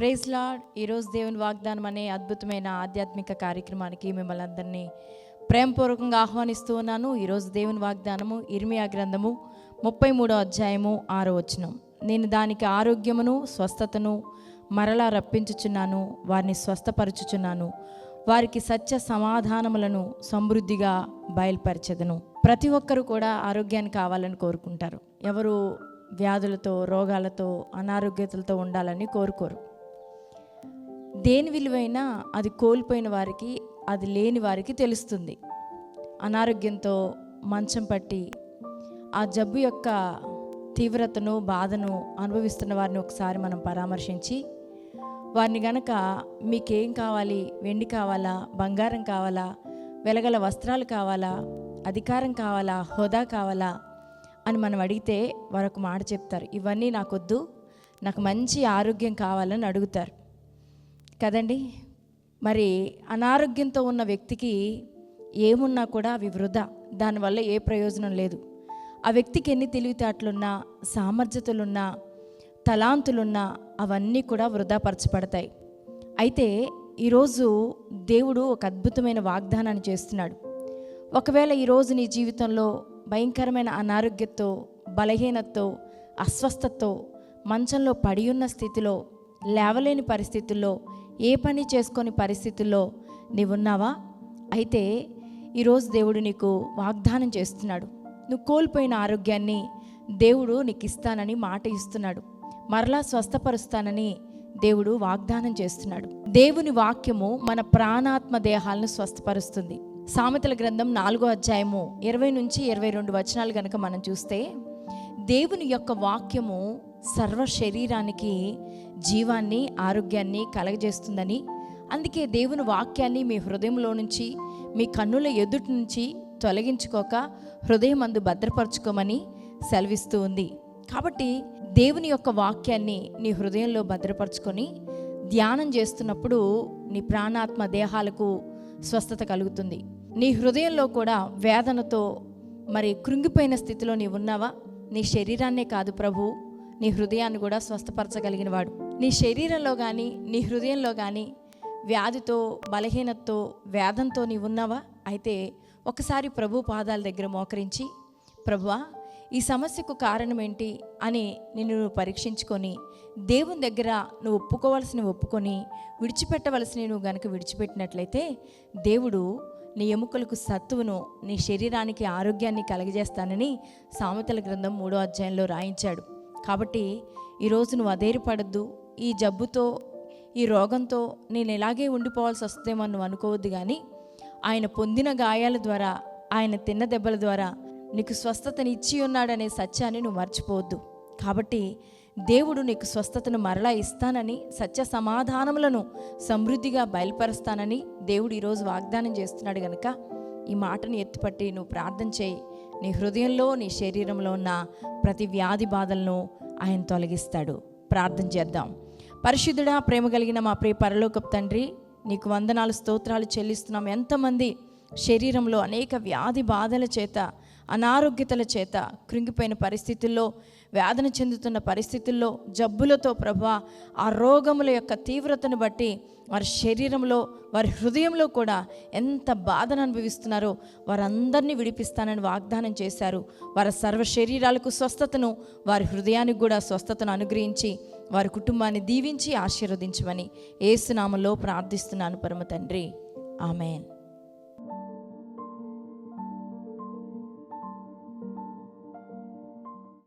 Praise lord ఈరోజు దేవుని వాగ్దానం అనే అద్భుతమైన ఆధ్యాత్మిక కార్యక్రమానికి మిమ్మల్ని అందరినీ ప్రేమపూర్వకంగా ఆహ్వానిస్తూ ఉన్నాను. ఈరోజు దేవుని వాగ్దానము ఇర్మియా గ్రంథము ముప్పై మూడో అధ్యాయము ఆరో వచనం. నేను దానికి ఆరోగ్యమును స్వస్థతను మరలా రప్పించుచున్నాను వారిని స్వస్థపరచుచున్నాను వారికి సత్య సమాధానములను సమృద్ధిగా బయలుపరచెదను. ప్రతి ఒక్కరూ కూడా ఆరోగ్యాన్ని కావాలని కోరుకుంటారు. ఎవరు వ్యాధులతో రోగాలతో అనారోగ్యతలతో ఉండాలని కోరుకోరు. దేని విలువైనా అది కోల్పోయిన వారికి అది లేని వారికి తెలుస్తుంది. అనారోగ్యంతో మంచం పట్టి ఆ జబ్బు యొక్క తీవ్రతను బాధను అనుభవిస్తున్న వారిని ఒకసారి మనం పరామర్శించి వారిని గనక మీకేం కావాలి వెండి కావాలా బంగారం కావాలా వెలగల వస్త్రాలు కావాలా అధికారం కావాలా హోదా కావాలా అని మనం అడిగితే వారు ఒక మాట చెప్తారు. ఇవన్నీ నాకొద్దు నాకు మంచి ఆరోగ్యం కావాలని అడుగుతారు. కదండి? మరి అనారోగ్యంతో ఉన్న వ్యక్తికి ఏమున్నా కూడా అవి వృధా. దానివల్ల ఏ ప్రయోజనం లేదు. ఆ వ్యక్తికి ఎన్ని తెలివితేటలున్నా సామర్థ్యతలున్నా తలాంతులున్నా అవన్నీ కూడా వృధాపరచబడతాయి. అయితే ఈరోజు దేవుడు ఒక అద్భుతమైన వాగ్దానాన్ని చేస్తున్నాడు. ఒకవేళ ఈరోజు నీ జీవితంలో భయంకరమైన అనారోగ్యంతో బలహీనతతో అస్వస్థతతో మంచంలో పడి ఉన్న స్థితిలో లేవలేని పరిస్థితుల్లో ఏ పని చేసుకొని పరిస్థితుల్లో నీవున్నావా? అయితే ఈరోజు దేవుడు నీకు వాగ్దానం చేస్తున్నాడు. నువ్వు కోల్పోయిన ఆరోగ్యాన్ని దేవుడు నీకు ఇస్తానని మాట ఇస్తున్నాడు. మరలా స్వస్థపరుస్తానని దేవుడు వాగ్దానం చేస్తున్నాడు. దేవుని వాక్యము మన ప్రాణాత్మ దేహాలను స్వస్థపరుస్తుంది. సామెతల గ్రంథం నాలుగో అధ్యాయము ఇరవై నుంచి ఇరవై రెండు వచనాలు కనుక మనం చూస్తే దేవుని యొక్క వాక్యము సర్వ శరీరానికి జీవాన్ని ఆరోగ్యాన్ని కలగజేస్తుందని. అందుకే దేవుని వాక్యాన్ని మీ హృదయంలో నుంచి మీ కన్నుల ఎదుటి నుంచి తొలగించుకోక హృదయం అందు భద్రపరచుకోమని సెలవిస్తూ ఉంది. కాబట్టి దేవుని యొక్క వాక్యాన్ని నీ హృదయంలో భద్రపరచుకొని ధ్యానం చేస్తున్నప్పుడు నీ ప్రాణాత్మ దేహాలకు స్వస్థత కలుగుతుంది. నీ హృదయంలో కూడా వేదనతో మరి కృంగిపోయిన స్థితిలో నీ ఉన్నావా నీ శరీరాన్నే కాదు ప్రభు నీ హృదయాన్ని కూడా స్వస్థపరచగలిగిన వాడు నీ శరీరంలో కానీ నీ హృదయంలో కానీ వ్యాధితో బలహీనతతో వేదంతో నీవు ఉన్నావా? అయితే ఒకసారి ప్రభు పాదాల దగ్గర మోకరించి ప్రభువా ఈ సమస్యకు కారణం ఏంటి అని నిన్ను నువ్వు పరీక్షించుకొని దేవుని దగ్గర నువ్వు ఒప్పుకోవాల్సిన ఒప్పుకొని విడిచిపెట్టవలసిన నువ్వు గనక విడిచిపెట్టినట్లయితే దేవుడు నీ ఎముకలకు సత్తువును నీ శరీరానికి ఆరోగ్యాన్ని కలగజేస్తానని సామెతల గ్రంథం మూడో అధ్యాయంలో రాయించాడు. కాబట్టి ఈరోజు నువ్వు అధైర్యపడద్దు ఈ జబ్బుతో ఈ రోగంతో నేను ఇలాగే ఉండిపోవాల్సి వస్తుందేమో నువ్వు అనుకోవద్దు కానీ ఆయన పొందిన గాయాల ద్వారా ఆయన తిన్న దెబ్బల ద్వారా నీకు స్వస్థతని ఇచ్చి ఉన్నాడనే సత్యాన్ని నువ్వు మర్చిపోవద్దు. కాబట్టి దేవుడు నీకు స్వస్థతను మరలా ఇస్తానని సత్య సమాధానములను సమృద్ధిగా బయలుపరుస్తానని దేవుడు ఈరోజు వాగ్దానం చేస్తున్నాడు గనుక ఈ మాటను ఎత్తుపట్టి నువ్వు ప్రార్థన చేయి. నీ హృదయంలో నీ శరీరంలో ఉన్న ప్రతి వ్యాధి బాధలను ఆయన తొలగిస్తాడు. ప్రార్థన చేద్దాం. పరిశుద్ధుడా ప్రేమ కలిగిన మా ప్రియ పరలోకపు తండ్రి నీకు వందనాలు స్తోత్రాలు చెల్లిస్తున్నాం. ఎంతమంది శరీరంలో అనేక వ్యాధి బాధల చేత అనారోగ్యతల చేత కృంగిపోయిన పరిస్థితుల్లో వేదన చెందుతున్న పరిస్థితుల్లో జబ్బులతో ప్రభా ఆ రోగముల యొక్క తీవ్రతను బట్టి వారి శరీరంలో వారి హృదయంలో కూడా ఎంత బాధను అనుభవిస్తున్నారో వారందరినీ విడిపిస్తానని వాగ్దానం చేశారు. వారి సర్వ శరీరాలకు స్వస్థతను వారి హృదయానికి కూడా స్వస్థతను అనుగ్రహించి వారి కుటుంబాన్ని దీవించి ఆశీర్వదించమని ఏసునామలో ప్రార్థిస్తున్నాను పరమ తండ్రి. ఆమెన్.